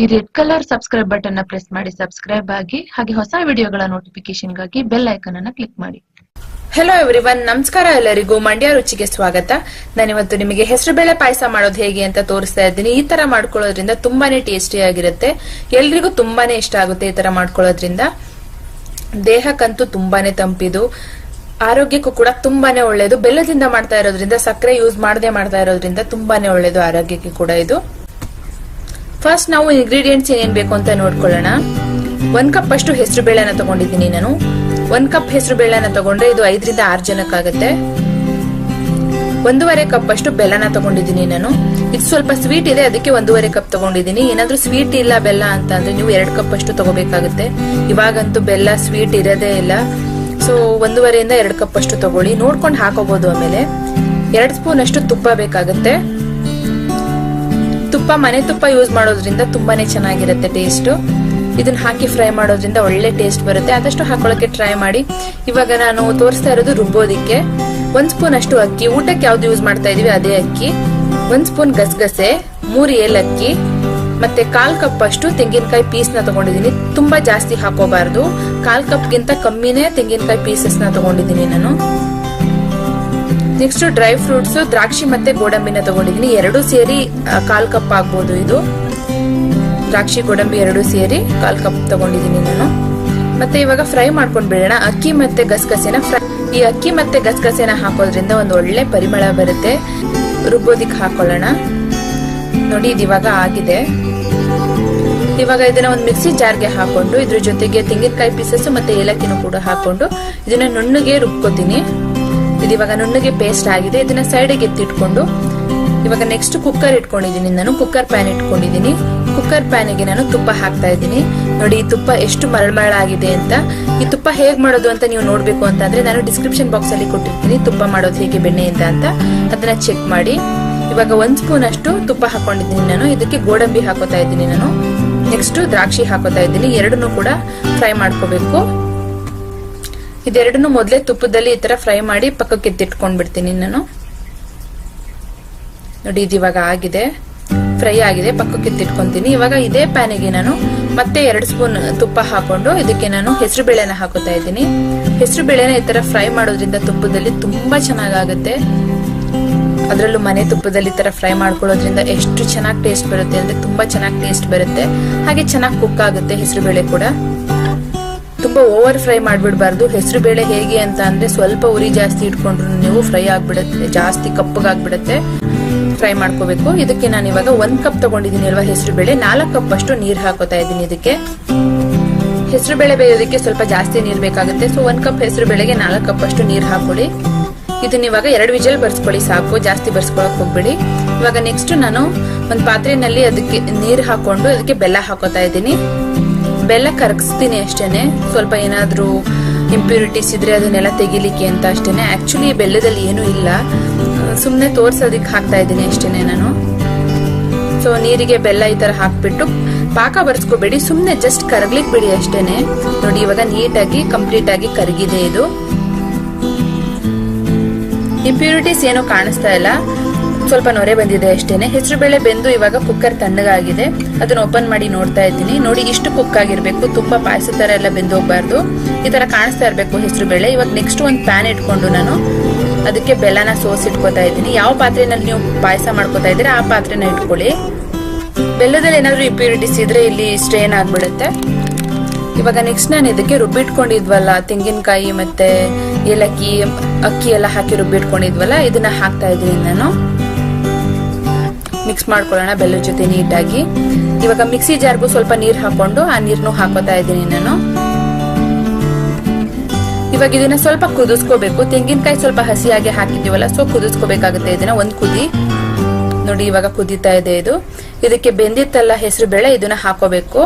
ಈ red colour subscribe ಬಟನ್ನ press ಮಾಡಿ ಸಬ್ಸ್ಕ್ರೈಬ್ ಆಗಿ, ಹಾಗೆ ಹೊಸ ವಿಡಿಯೋಗಳ ನೋಟಿಫಿಕೇಶನ್ಗಾಗಿ ಬೆಲ್ ಐಕನ್ ಅನ್ನ ಕ್ಲಿಕ್ ಮಾಡಿ. ಹೆಲೋ ಎವ್ರಿವನ್ ನಮಸ್ಕಾರ ಎಲ್ಲರಿಗೂ. ಮಂಡ್ಯ ರುಚಿಗೆ ಸ್ವಾಗತ. ನಾನಿವತ್ತು ನಿಮಗೆ ಹೆಸರುಬೇಳೆ ಪಾಯಸ ಮಾಡೋದು ಹೇಗೆ ಅಂತ ತೋರಿಸ್ತಾ ಇದ್ದೀನಿ. ಈ ತರ ಮಾಡ್ಕೊಳ್ಳೋದ್ರಿಂದ ತುಂಬಾನೇ ಟೇಸ್ಟಿ ಆಗಿರುತ್ತೆ. ಎಲ್ರಿಗೂ ತುಂಬಾನೇ ಇಷ್ಟ ಆಗುತ್ತೆ ಈ ತರ ಮಾಡ್ಕೊಳ್ಳೋದ್ರಿಂದ. ದೇಹಕ್ಕಂತೂ ತುಂಬಾನೇ ತಂಪಿದು. ಆರೋಗ್ಯಕ್ಕೂ ಕೂಡ ತುಂಬಾನೇ ಒಳ್ಳೇದು. ಬೆಲ್ಲದಿಂದ ಮಾಡ್ತಾ ಇರೋದ್ರಿಂದ, ಸಕ್ಕರೆ ಯೂಸ್ ಮಾಡದೆ ಮಾಡ್ತಾ ಇರೋದ್ರಿಂದ ತುಂಬಾನೇ ಒಳ್ಳೇದು ಆರೋಗ್ಯಕ್ಕೆ ಕೂಡ ಇದು. ಫಸ್ಟ್ ನಾವು ಇಂಗ್ರೀಡಿಯೆಂಟ್ಸ್ ಏನೇನ್ ಬೇಕು ಅಂತ ನೋಡ್ಕೊಳ್ಳೋಣ. ಒಂದ್ ಕಪ್ ಅಷ್ಟು ಹೆಸರು ಬೇಳೆನ ತಗೊಂಡಿದ್ದೀನಿ ನಾನು. ಒಂದ್ ಕಪ್ ಹೆಸರು ಬೇಳೆನ ತಗೊಂಡ್ರೆ ಇದು ಐದರಿಂದ ಆರು ಜನಕ್ಕಾಗತ್ತೆ. ಒಂದೂವರೆ ಕಪ್ ಅಷ್ಟು ಬೆಲ್ಲನ ತಗೊಂಡಿದ್ದೀನಿ ನಾನು. ಇದು ಸ್ವಲ್ಪ ಸ್ವೀಟ್ ಇದೆ, ಅದಕ್ಕೆ ಒಂದೂವರೆ ಕಪ್ ತಗೊಂಡಿದ್ದೀನಿ. ಏನಾದ್ರೂ ಸ್ವೀಟ್ ಇಲ್ಲ ಬೆಲ್ಲ ಅಂತ ಅಂದ್ರೆ ನೀವು ಎರಡು ಕಪ್ ಅಷ್ಟು ತಗೋಬೇಕಾಗುತ್ತೆ. ಇವಾಗಂತೂ ಬೆಲ್ಲ ಸ್ವೀಟ್ ಇರೋದೇ ಇಲ್ಲ. ಸೊ ಒಂದೂವರೆಯಿಂದ ಎರಡು ಕಪ್ ಅಷ್ಟು ತಗೊಳ್ಳಿ. ನೋಡ್ಕೊಂಡು ಹಾಕೋಬಹುದು ಆಮೇಲೆ. ಎರಡು ಸ್ಪೂನ್ ಅಷ್ಟು ತುಪ್ಪ ಬೇಕಾಗುತ್ತೆ. ತುಪ್ಪ, ಮನೆ ತುಪ್ಪ ಯೂಸ್ ಮಾಡೋದ್ರಿಂದ ತುಂಬಾನೇ ಚೆನ್ನಾಗಿರುತ್ತೆ ಟೇಸ್ಟ್ ಇದನ್ನ ಹಾಕಿ ಫ್ರೈ ಮಾಡೋದ್ರಿಂದ ಒಳ್ಳೆ ಟೇಸ್ಟ್ ಬರುತ್ತೆ. ಆದಷ್ಟು ಹಾಕೊಳಕ್ಕೆ ಟ್ರೈ ಮಾಡಿ. ಇವಾಗ ನಾನು ತೋರಿಸ್ತಾ ಇರೋದು ರುಬ್ಬೋದಿಕ್ಕೆ. ಒಂದ್ ಸ್ಪೂನ್ ಅಷ್ಟು ಅಕ್ಕಿ. ಊಟಕ್ಕೆ ಯಾವ್ದು ಯೂಸ್ ಮಾಡ್ತಾ ಇದೀವಿ ಅದೇ ಅಕ್ಕಿ. ಒಂದ್ ಸ್ಪೂನ್ ಗಸಗಸೆ, ಮೂರು ಏಲಕ್ಕಿ, ಮತ್ತೆ ಕಾಲ್ ಕಪ್ ಅಷ್ಟು ತೆಂಗಿನಕಾಯಿ ಪೀಸ್ನ ತಗೊಂಡಿದ್ದೀನಿ. ತುಂಬಾ ಜಾಸ್ತಿ ಹಾಕೋಬಾರ್ದು. ಕಾಲ್ ಕಪ್ ಗಿಂತ ಕಮ್ಮಿನೇ ತೆಂಗಿನಕಾಯಿ ಪೀಸಸ್ನ ತಗೊಂಡಿದ್ದೀನಿ ನಾನು. ನೆಕ್ಸ್ಟ್ ಡ್ರೈ ಫ್ರೂಟ್ಸ್ ದ್ರಾಕ್ಷಿ ಮತ್ತೆ ಗೋಡಂಬಿನ ತಗೊಂಡಿದ್ದೀನಿ. ಎರಡು ಸೇರಿ ಕಾಲ್ ಕಪ್ ಆಗ್ಬೋದು ಇದು. ದ್ರಾಕ್ಷಿ, ಗೋಡಂಬಿ ಎರಡು ಸೇರಿ ಕಾಲ್ ಕಪ್ ತಗೊಂಡಿದ್ದೀನಿ ನಾನು. ಮತ್ತೆ ಇವಾಗ ಫ್ರೈ ಮಾಡ್ಕೊಂಡು ಬಿಡೋಣ. ಅಕ್ಕಿ ಮತ್ತೆ ಗಸಗಸೆನ ಫ್ರೈ ಈ ಅಕ್ಕಿ ಮತ್ತೆ ಗಸಗಸೆನ ಹಾಕೋದ್ರಿಂದ ಒಂದು ಒಳ್ಳೆ ಪರಿಮಳ ಬರುತ್ತೆ. ರುಬ್ಬೋದಿಕ್ ಹಾಕೊಳ್ಳೋಣ. ನೋಡಿ, ಇದು ಇವಾಗ ಆಗಿದೆ. ಇವಾಗ ಇದನ್ನ ಒಂದು ಮಿಕ್ಸಿ ಜಾರ್ಗೆ ಹಾಕೊಂಡು ಇದ್ರ ಜೊತೆಗೆ ತೆಂಗಿನಕಾಯಿ ಪೀಸಸ್ ಮತ್ತೆ ಏಲಕ್ಕಿನೂ ಕೂಡ ಹಾಕೊಂಡು ಇದನ್ನ ನುಣ್ಣಗೆ ರುಬ್ಕೋತೀನಿ. ಇದು ಇವಾಗ ನುಣ್ಣಗೆ ಪೇಸ್ಟ್ ಆಗಿದೆ. ಇದನ್ನ ಸೈಡಿಗೆ ಎತ್ತಿಟ್ಕೊಂಡು ಇವಾಗ ನೆಕ್ಸ್ಟ್ ಕುಕ್ಕರ್ ಇಟ್ಕೊಂಡಿದ್ದೀನಿ ನಾನು. ಕುಕ್ಕರ್ ಪ್ಯಾನ್ ಇಟ್ಕೊಂಡಿದ್ದೀನಿ. ಕುಕ್ಕರ್ ಪ್ಯಾನಿಗೆ ನಾನು ತುಪ್ಪ ಹಾಕ್ತಾ ಇದ್ದೀನಿ. ನೋಡಿ, ಈ ತುಪ್ಪ ಎಷ್ಟು ಮರಳ ಆಗಿದೆ ಅಂತ. ಈ ತುಪ್ಪ ಹೇಗೆ ಮಾಡೋದು ಅಂತ ನೀವು ನೋಡ್ಬೇಕು ಅಂತಂದ್ರೆ ನಾನು ಡಿಸ್ಕ್ರಿಪ್ಷನ್ ಬಾಕ್ಸ್ ಅಲ್ಲಿ ಕೊಟ್ಟಿರ್ತೀನಿ. ತುಪ್ಪ ಮಾಡೋದು ಹೇಗೆ ಬೆಣ್ಣೆಯಿಂದ ಅಂತ. ಅದನ್ನ ಚೆಕ್ ಮಾಡಿ. ಇವಾಗ ಒಂದ್ ಸ್ಪೂನ್ ಅಷ್ಟು ತುಪ್ಪ ಹಾಕೊಂಡಿದ್ದೀನಿ ನಾನು. ಇದಕ್ಕೆ ಗೋಡಂಬಿ ಹಾಕೋತಾ ಇದ್ದೀನಿ ನಾನು. ನೆಕ್ಸ್ಟ್ ದ್ರಾಕ್ಷಿ ಹಾಕೋತಾ ಇದ್ದೀನಿ. ಎರಡನ್ನೂ ಕೂಡ ಫ್ರೈ ಮಾಡ್ಕೋಬೇಕು. ಇದೆರಡನ್ನು ಮೊದಲೇ ತುಪ್ಪದಲ್ಲಿ ಈ ತರ ಫ್ರೈ ಮಾಡಿ ಪಕ್ಕಕ್ಕೆ ಎತ್ತಿಟ್ಕೊಂಡ್ಬಿಡ್ತೀನಿ ನಾನು ನೋಡಿ, ಇದು ಇವಾಗ ಆಗಿದೆ. ಫ್ರೈ ಆಗಿದೆ, ಪಕ್ಕಕ್ಕೆ ಎತ್ತಿಟ್ಕೊಂತೀನಿ. ಇವಾಗ ಇದೇ ಪ್ಯಾನಿಗೆ ನಾನು ಮತ್ತೆ ಎರಡು ಸ್ಪೂನ್ ತುಪ್ಪ ಹಾಕೊಂಡು ಇದಕ್ಕೆ ನಾನು ಹೆಸರು ಬೇಳೆನ ಹಾಕೋತಾ ಇದ್ದೀನಿ. ಹೆಸರು ಬೇಳೆನ ಈ ತರ ಫ್ರೈ ಮಾಡೋದ್ರಿಂದ ತುಪ್ಪದಲ್ಲಿ ತುಂಬಾ ಚೆನ್ನಾಗಾಗುತ್ತೆ. ಅದರಲ್ಲೂ ಮನೆ ತುಪ್ಪದಲ್ಲಿ ಈ ತರ ಫ್ರೈ ಮಾಡ್ಕೊಳ್ಳೋದ್ರಿಂದ ಎಷ್ಟು ಚೆನ್ನಾಗಿ ಟೇಸ್ಟ್ ಬರುತ್ತೆ ಅಂದ್ರೆ ತುಂಬಾ ಚೆನ್ನಾಗಿ ಟೇಸ್ಟ್ ಬರುತ್ತೆ. ಹಾಗೆ ಚೆನ್ನಾಗಿ ಕುಕ್ ಆಗುತ್ತೆ ಹೆಸರು ಬೇಳೆ ಕೂಡ. ತುಂಬಾ ಓವರ್ ಫ್ರೈ ಮಾಡ್ಬಿಡ್ಬಾರ್ದು. ಹೆಸರು ಬೇಳೆ ಹೇಗೆ ಅಂತ ಅಂದ್ರೆ ಸ್ವಲ್ಪ ಉರಿ ಜಾಸ್ತಿ ಇಟ್ಕೊಂಡ್ರು ನೀವು ಫ್ರೈ ಆಗ್ಬಿಡುತ್ತೆ, ಜಾಸ್ತಿ ಕಪ್ಪಗಾಗ್ಬಿಡುತ್ತೆ ಫ್ರೈ ಮಾಡ್ಕೋಬೇಕು. ಇದಕ್ಕೆ ನಾನು ಇವಾಗ ಒಂದ್ ಕಪ್ ತಗೊಂಡಿದ್ದೀನಿ ಅಲ್ವಾ ಹೆಸರು ಬೇಳೆ. ನಾಲ್ಕು ಕಪ್ ಅಷ್ಟು ನೀರು ಹಾಕೋತಾ ಇದ್ದೀನಿ ಇದಕ್ಕೆ. ಹೆಸರು ಬೇಳೆ ಬೇಯೋದಕ್ಕೆ ಸ್ವಲ್ಪ ಜಾಸ್ತಿ ನೀರು ಬೇಕಾಗುತ್ತೆ. ಸೊ ಒಂದ್ ಕಪ್ ಹೆಸರು ಬೇಳೆಗೆ ನಾಲ್ಕು ಕಪ್ ಅಷ್ಟು ನೀರು ಹಾಕೊಳ್ಳಿ ಇದನ್ನ ಇವಾಗ ಎರಡು ವಿಜಲ್ ಬರ್ಸ್ಕೊಳ್ಳಿ ಸಾಕು. ಜಾಸ್ತಿ ಬರ್ಸ್ಕೊಳಕ್ ಹೋಗ್ಬೇಡಿ. ಇವಾಗ ನೆಕ್ಸ್ಟ್ ನಾನು ಒಂದ್ ಪಾತ್ರೆನಲ್ಲಿ ಅದಕ್ಕೆ ನೀರು ಹಾಕೊಂಡು ಅದಕ್ಕೆ ಬೆಲ್ಲ ಹಾಕೋತಾ ಇದ್ದೀನಿ. ಬೆಲ್ಲ ಕರಗಿಸ್ತೀನಿ ಅಷ್ಟೇನೆ. ಸ್ವಲ್ಪ ಏನಾದ್ರೂ ಇಂಪ್ಯೂರಿಟೀಸ್ ಇದ್ರೆ ಅದನ್ನೆಲ್ಲ ತೆಗಿಲಿಕ್ಕೆ ಅಂತ ಅಷ್ಟೇನೆ. ಆಕ್ಚುಲಿ ಬೆಲ್ಲದಲ್ಲಿ ಏನೂ ಇಲ್ಲ. ಸುಮ್ಮನೆ ತೋರ್ಸೋದಿಕ್ ಹಾಕ್ತಾ ಇದ್ದೀನಿ ಅಷ್ಟೇನೆ ನಾನು. ಸೊ ನೀರಿಗೆ ಬೆಲ್ಲ ಈ ತರ ಹಾಕ್ಬಿಟ್ಟು ಪಾಕ ಬರ್ಸ್ಕೋಬೇಡಿ. ಸುಮ್ಮನೆ ಜಸ್ಟ್ ಕರಗ್ಲಿಕ್ ಬಿಡಿ ಅಷ್ಟೇನೆ. ನೋಡಿ, ಇವಾಗ ನೀಟಾಗಿ ಕಂಪ್ಲೀಟ್ ಆಗಿ ಕರಗಿದೆ ಇದು. ಇಂಪ್ಯೂರಿಟೀಸ್ ಏನು ಕಾಣಿಸ್ತಾ ಇಲ್ಲ. ಸ್ವಲ್ಪ ನೊರೆ ಬಂದಿದೆ ಅಷ್ಟೇನೆ. ಹೆಸರು ಬೇಳೆ ಬೆಂದು ಇವಾಗ ಕುಕ್ಕರ್ ತಣ್ಣಗಾಗಿದೆ. ಅದನ್ನ ಓಪನ್ ಮಾಡಿ ನೋಡ್ತಾ ಇದ್ದೀನಿ. ನೋಡಿ ಇಷ್ಟು ಕುಕ್ ಆಗಿರ್ಬೇಕು. ತುಂಬಾ ಪಾಯಸ ತರ ಎಲ್ಲ ಬೆಂದು ಹೋಗ್ಬಾರ್ದು. ಈ ತರ ಕಾಣಿಸ್ತಾ ಇರ್ಬೇಕು ಹೆಸರು ಬೇಳೆ. ಇವಾಗ ನೆಕ್ಸ್ಟ್ ಒಂದು ಪ್ಯಾನ್ ಇಟ್ಕೊಂಡು ನಾನು ಅದಕ್ಕೆ ಬೆಲ್ಲನ ಸೋಸಿಟ್ಕೋತಾ ಇದ್ದೀನಿ. ಯಾವ ಪಾತ್ರೆನಲ್ಲಿ ನೀವು ಪಾಯಸ ಮಾಡ್ಕೋತಾ ಇದ್ರೆ ಆ ಪಾತ್ರೆನ ಇಟ್ಕೊಳ್ಳಿ. ಬೆಲ್ಲದಲ್ಲಿ ಏನಾದ್ರೂ ಇಂಪ್ಯೂರಿಟೀಸ್ ಇದ್ರೆ ಇಲ್ಲಿ ಸ್ಟ್ರೇನ್ ಆಗ್ಬಿಡುತ್ತೆ. ಇವಾಗ ನೆಕ್ಸ್ಟ್ ನಾನು ಇದಕ್ಕೆ ರುಬ್ಬಿಟ್ಕೊಂಡಿದ್ವಲ್ಲ ತೆಂಗಿನಕಾಯಿ ಮತ್ತೆ ಏಲಕ್ಕಿ, ಅಕ್ಕಿ ಎಲ್ಲ ಹಾಕಿ ರುಬ್ಬಿಟ್ಕೊಂಡಿದ್ವಲ್ಲ ಇದನ್ನ ಹಾಕ್ತಾ ಇದ್ದೀನಿ ನಾನು. ಮಿಕ್ಸ್ ಮಾಡ್ಕೊಳ್ಳೋಣ ಬೆಲ್ಲದ ಜೊತೆ ನೀಟಾಗಿ. ಇವಾಗ ಮಿಕ್ಸಿ ಜಾರ್ಗೂ ಸ್ವಲ್ಪ ನೀರು ಹಾಕೊಂಡು ಆ ನೀರ್ನು ಹಾಕೋತಾ ಇದ್ದೀನಿ ನಾನು. ಇವಾಗ ಇದನ್ನ ಸ್ವಲ್ಪ ಕುದಿಸ್ಕೋಬೇಕು. ತೆಂಗಿನಕಾಯಿ ಸ್ವಲ್ಪ ಹಸಿಯಾಗಿ ಹಾಕಿದ್ದೀವಲ್ಲ ಸೊ ಕುದಿಸ್ಕೋಬೇಕಾಗುತ್ತೆ ಇದನ್ನ ಒಂದು ಕುದಿ. ನೋಡಿ, ಇವಾಗ ಕುದೀತಾ ಇದೆ ಇದು. ಇದಕ್ಕೆ ಬೆಂದಿತ್ತಲ್ಲ ಹೆಸರು ಬೇಳೆ, ಇದನ್ನ ಹಾಕೋಬೇಕು.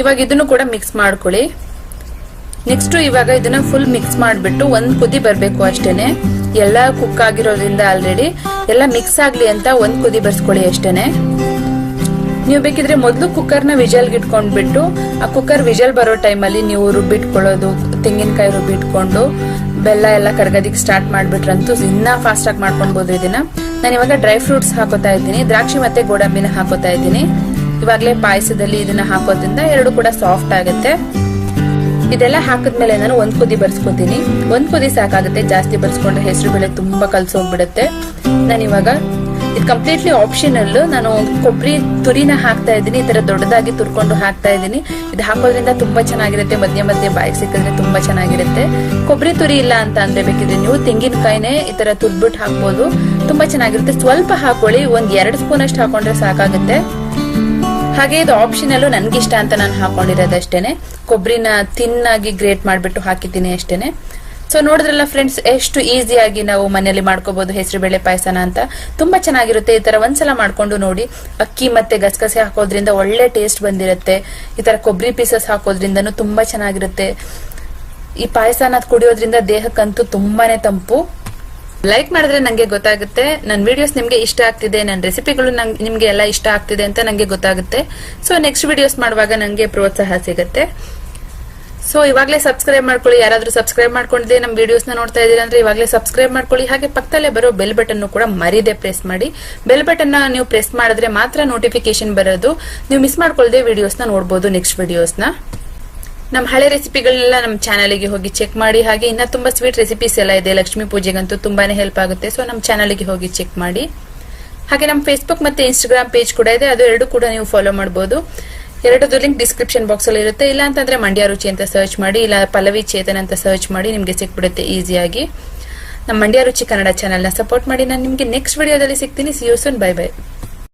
ಇವಾಗ ಇದನ್ನು ಕೂಡ ಮಿಕ್ಸ್ ಮಾಡ್ಕೊಳ್ಳಿ. ನೆಕ್ಸ್ಟ್ ಇವಾಗ ಇದನ್ನ ಫುಲ್ ಮಿಕ್ಸ್ ಮಾಡಿಬಿಟ್ಟು ಒಂದ್ ಕುದಿ ಬರಬೇಕು ಅಷ್ಟೇನೆ. ಎಲ್ಲ ಕುಕ್ ಆಗಿರೋದ್ರಿಂದ ಆಲ್ರೆಡಿ ಎಲ್ಲ ಮಿಕ್ಸ್ ಆಗ್ಲಿ ಅಂತ ಒಂದ್ ಕುದಿ ಬರ್ಸ್ಕೊಳ್ಳಿ ಅಷ್ಟೇನೆ. ನೀವು ಬೇಕಿದ್ರೆ ಮೊದಲು ಕುಕ್ಕರ್ನ ವಿಜಲ್ಗೆ ಇಟ್ಕೊಂಡ್ಬಿಟ್ಟು, ಆ ಕುಕ್ಕರ್ ವಿಜಲ್ ಬರೋ ಟೈಮಲ್ಲಿ ನೀವು ರುಬ್ಬಿಟ್ಕೊಳ್ಳೋದು ತೆಂಗಿನಕಾಯಿ ರುಬ್ಬಿಟ್ಕೊಂಡು ಬೆಲ್ಲ ಎಲ್ಲ ಕಡ್ಗದಿಕ್ ಸ್ಟಾರ್ಟ್ ಮಾಡ್ಬಿಟ್ರಂತೂ ಇನ್ನ ಫಾಸ್ಟ್ ಆಗಿ ಮಾಡ್ಕೊಳ್ಬಹುದು ಇದನ್ನ ನಾನು ಇವಾಗ ಡ್ರೈ ಫ್ರೂಟ್ಸ್ ಹಾಕೋತಾ ಇದ್ದೀನಿ, ದ್ರಾಕ್ಷಿ ಮತ್ತೆ ಗೋಡಂಬಿನ ಹಾಕೋತಾ ಇದ್ದೀನಿ. ಇವಾಗಲೇ ಪಾಯಸದಲ್ಲಿ ಇದನ್ನ ಹಾಕೋದ್ರಿಂದ ಎರಡು ಕೂಡ ಸಾಫ್ಟ್ ಆಗುತ್ತೆ. ಇದೆಲ್ಲ ಹಾಕಿದ್ಮೇಲೆ ನಾನು ಒಂದ್ ಕುದಿ ಬರ್ಸ್ಕೊತೀನಿ. ಒಂದ್ ಕುದಿ ಸಾಕಾಗುತ್ತೆ, ಜಾಸ್ತಿ ಬರ್ಸ್ಕೊಂಡ್ರೆ ಹೆಸರು ಬೇಳೆ ತುಂಬಾ ಕಲ್ಸೋಗ್ಬಿಡುತ್ತೆ ನಾನು ಇವಾಗ ಇದು ಕಂಪ್ಲೀಟ್ಲಿ ಆಪ್ಷನಲ್ ನಾನು ಕೊಬ್ಬರಿ ತುರಿನ ಹಾಕ್ತಾ ಇದ್ದೀನಿ, ಈ ತರ ದೊಡ್ಡದಾಗಿ ತುರ್ಕೊಂಡು ಹಾಕ್ತಾ ಇದ್ದೀನಿ. ಇದು ಹಾಕೋದ್ರಿಂದ ತುಂಬಾ ಚೆನ್ನಾಗಿರುತ್ತೆ, ಮಧ್ಯ ಮಧ್ಯೆ ಬಾಯಿಗೆ ಸಿಕ್ಕಿದ್ರೆ ತುಂಬಾ ಚೆನ್ನಾಗಿರುತ್ತೆ. ಕೊಬ್ಬರಿ ತುರಿ ಇಲ್ಲ ಅಂತ ಅಂದ್ರೆ ಬೇಕಿದ್ರೆ ನೀವು ತೆಂಗಿನಕಾಯಿನೇ ಈ ತರ ತುರ್ಬಿಟ್ಟು ಹಾಕ್ಬೋದು. ತುಂಬಾ ಚೆನ್ನಾಗಿರುತ್ತೆ. ಸ್ವಲ್ಪ ಹಾಕೊಳ್ಳಿ, ಒಂದ್ ಎರಡು ಸ್ಪೂನ್ ಅಷ್ಟು ಹಾಕೊಂಡ್ರೆ ಸಾಕಾಗುತ್ತೆ. ಹಾಗೆ ಇದು ನನಗೆ ಇಷ್ಟ ಅಂತ ನಾನು ಹಾಕೊಂಡಿರೋದಷ್ಟೇನೆ. ಕೊಬ್ಬರಿನ ತಿನ್ನಾಗಿ ಗ್ರೇಟ್ ಮಾಡ್ಬಿಟ್ಟು ಹಾಕಿದ್ದೀನಿ ಅಷ್ಟೇನೆ. ಸೊ ನೋಡಿದ್ರಲ್ಲ ಫ್ರೆಂಡ್ಸ್ ಎಷ್ಟು ಈಸಿಯಾಗಿ ನಾವು ಮನೆಯಲ್ಲಿ ಮಾಡ್ಕೋಬಹುದು ಹೆಸರು ಬೇಳೆ ಪಾಯಸನ ಅಂತ. ತುಂಬಾ ಚೆನ್ನಾಗಿರುತ್ತೆ. ಈ ತರ ಒಂದ್ಸಲ ಮಾಡ್ಕೊಂಡು ನೋಡಿ, ಅಕ್ಕಿ ಮತ್ತೆ ಗಸಗಸೆ ಹಾಕೋದ್ರಿಂದ ಒಳ್ಳೆ ಟೇಸ್ಟ್ ಬಂದಿರುತ್ತೆ. ಈ ತರ ಕೊಬ್ಬರಿ ಪೀಸಸ್ ಹಾಕೋದ್ರಿಂದನೂ ತುಂಬಾ ಚೆನ್ನಾಗಿರುತ್ತೆ. ಈ ಪಾಯಸನ ಕುಡಿಯೋದ್ರಿಂದ ದೇಹಕ್ಕಂತೂ ತುಂಬಾನೇ ತಂಪು. ಲೈಕ್ ಮಾಡಿದ್ರೆ ನಂಗೆ ಗೊತ್ತಾಗುತ್ತೆ ನನ್ನ ವಿಡಿಯೋಸ್ ನಿಮ್ಗೆ ಇಷ್ಟ ಆಗ್ತಿದೆ ನನ್ನ ರೆಸಿಪಿಗಳು ನಂಗೆ ನಿಮ್ಗೆ ಎಲ್ಲ ಇಷ್ಟ ಆಗ್ತಿದೆ ಅಂತ ನಂಗೆ ಗೊತ್ತಾಗುತ್ತೆ. ಸೊ ನೆಕ್ಸ್ಟ್ ವಿಡಿಯೋಸ್ ಮಾಡುವಾಗ ನಂಗೆ ಪ್ರೋತ್ಸಾಹ ಸಿಗುತ್ತೆ. ಸೊ ಇವಾಗಲೇ ಸಬ್ಸ್ಕ್ರೈಬ್ ಮಾಡ್ಕೊಳ್ಳಿ. ಯಾರಾದರೂ ಸಬ್ಸ್ಕ್ರೈಬ್ ಮಾಡ್ಕೊಂಡಿದೆ ನಮ್ಮ ವಿಡಿಯೋಸ್ನ ನೋಡ್ತಾ ಇದ್ದೀರಾ ಅಂದ್ರೆ ಇವಾಗಲೇ ಸಬ್ಸ್ಕ್ರೈಬ್ ಮಾಡ್ಕೊಳ್ಳಿ. ಹಾಗೆ ಪಕ್ಕದಲ್ಲೇ ಬರೋ ಬೆಲ್ ಬಟನ್ನು ಕೂಡ ಮರಿದೆ ಪ್ರೆಸ್ ಮಾಡಿ. ಬೆಲ್ ಬಟನ್ನ ನೀವು ಪ್ರೆಸ್ ಮಾಡಿದ್ರೆ ಮಾತ್ರ ನೋಟಿಫಿಕೇಶನ್ ಬರೋದು. ನೀವು ಮಿಸ್ ಮಾಡ್ಕೊಳ್ಳದೆ ವಿಡಿಯೋಸ್ನ ನೋಡ್ಬೋದು ನೆಕ್ಸ್ಟ್ ವಿಡಿಯೋಸ್ನ ನಮ್ಮ ಹಳೆ ರೆಸಿಪಿಗಳನ್ನೆಲ್ಲ ನಮ್ಮ ಚಾನಲ್ಗೆ ಹೋಗಿ ಚೆಕ್ ಮಾಡಿ, ಹಾಗೆ ಇನ್ನ ತುಂಬಾ ಸ್ವೀಟ್ ರೆಸಿಪೀಸ್ ಎಲ್ಲ ಇದೆ. ಲಕ್ಷ್ಮೀ ಪೂಜೆಗಂತೂ ತುಂಬಾನೇ ಹೆಲ್ಪ್ ಆಗುತ್ತೆ. ಸೊ ನಮ್ಮ ಚಾನಲ್ಗೆ ಹೋಗಿ ಚೆಕ್ ಮಾಡಿ. ಹಾಗೆ ನಮ್ಮ ಫೇಸ್ಬುಕ್ ಮತ್ತೆ ಇನ್ಸ್ಟಾಗ್ರಾಮ್ ಪೇಜ್ ಕೂಡ ಇದೆ. ಅದು ಎರಡು ಕೂಡ ನೀವು ಫಾಲೋ ಮಾಡಬಹುದು ಎರಡದು ಲಿಂಕ್ ಡಿಸ್ಕ್ರಿಪ್ಷನ್ ಬಾಕ್ಸ್ ಅಲ್ಲಿ ಇರುತ್ತೆ. ಇಲ್ಲ ಅಂತಂದ್ರೆ ಮಂಡ್ಯ ರುಚಿ ಅಂತ ಸರ್ಚ್ ಮಾಡಿ, ಇಲ್ಲ ಪಲ್ಲವಿ ಚೇತನ್ ಅಂತ ಸರ್ಚ್ ಮಾಡಿ ನಿಮಗೆ ಸಿಕ್ಬಿಡುತ್ತೆ ಈಸಿಯಾಗಿ ನಮ್ಮ ಮಂಡ್ಯ ರುಚಿ ಕನ್ನಡ ಚಾನಲ್ನ ಸಪೋರ್ಟ್ ಮಾಡಿ. ನಾನು ನಿಮಗೆ ನೆಕ್ಸ್ಟ್ ವಿಡಿಯೋದಲ್ಲಿ ಸಿಗ್ತೀನಿ. See you soon bye bye